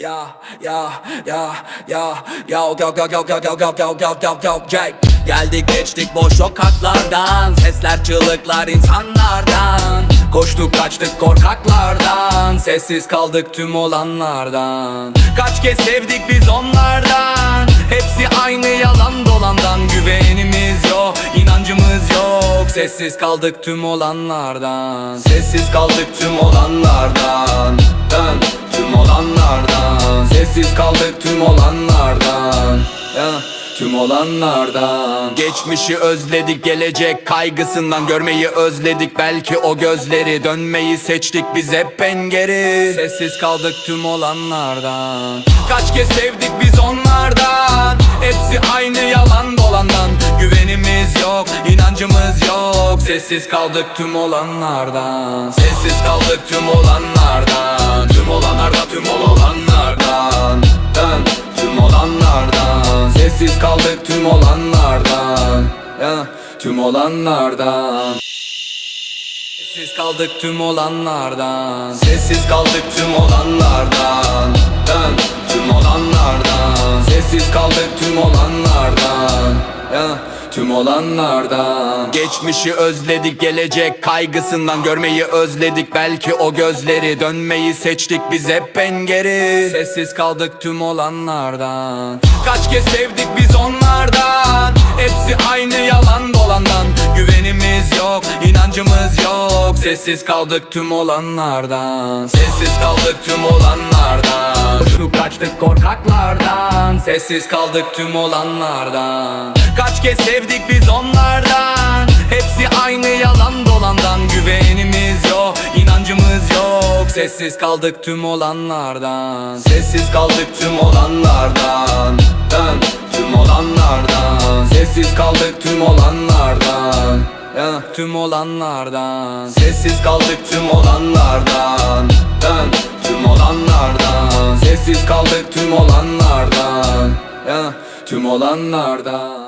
Ya ya ya ya ya yo yo yo yo yo yo yo yo yo Jake Geldik geçtik boş sokaklardan Sesler çığlıklar insanlardan Koştuk kaçtık korkaklardan Sessiz kaldık tüm olanlardan Kaç kez sevdik biz onlardan Hepsi aynı yalan dolandan Güvenimiz yok inancımız yok Sessiz kaldık tüm olanlardan Sessiz kaldık tüm olanlardan Dön Sessiz kaldık tüm olanlardan. Tüm olanlardan. Geçmişi özledik gelecek kaygısından. Görmeyi özledik belki o gözleri. Dönmeyi seçtik biz hep geri Sessiz kaldık tüm olanlardan. Kaç kez sevdik biz onlardan. Hepsi aynı yalan dolandan. Güvenimiz yok inancımız yok. Sessiz kaldık tüm olanlardan. Sessiz kaldık tüm olanlardan Sessiz kaldık tüm olanlardan. Ya, Tüm olanlardan. Sessiz kaldık tüm olanlardan. Sessiz kaldık tüm olanlardan Tüm olanlardan. Geçmişi özledik gelecek kaygısından Görmeyi özledik. Belki o gözleri Dönmeyi seçtik biz hep geri Sessiz kaldık tüm olanlardan. Kaç kez sevdik biz onlardan. Hepsi aynı yalan dolandan. Güvenimiz yok inancımız yok. Sessiz kaldık tüm olanlardan. Sessiz kaldık tüm olanlardan. Koştuk kaçtık korkaklardan. Sessiz kaldık tüm olanlardan Kaç kez sevdik biz onlardan. Hepsi aynı yalan dolandan. Güvenimiz yok inancımız yok. Sessiz kaldık tüm olanlardan. Sessiz kaldık tüm olanlardan. Dön tüm olanlardan. Sessiz kaldık tüm olanlardan. Tüm olanlardan. Sessiz kaldık tüm olanlardan. Dön tüm olanlardan. Sessiz kaldık tüm olanlardan. Tüm olanlardan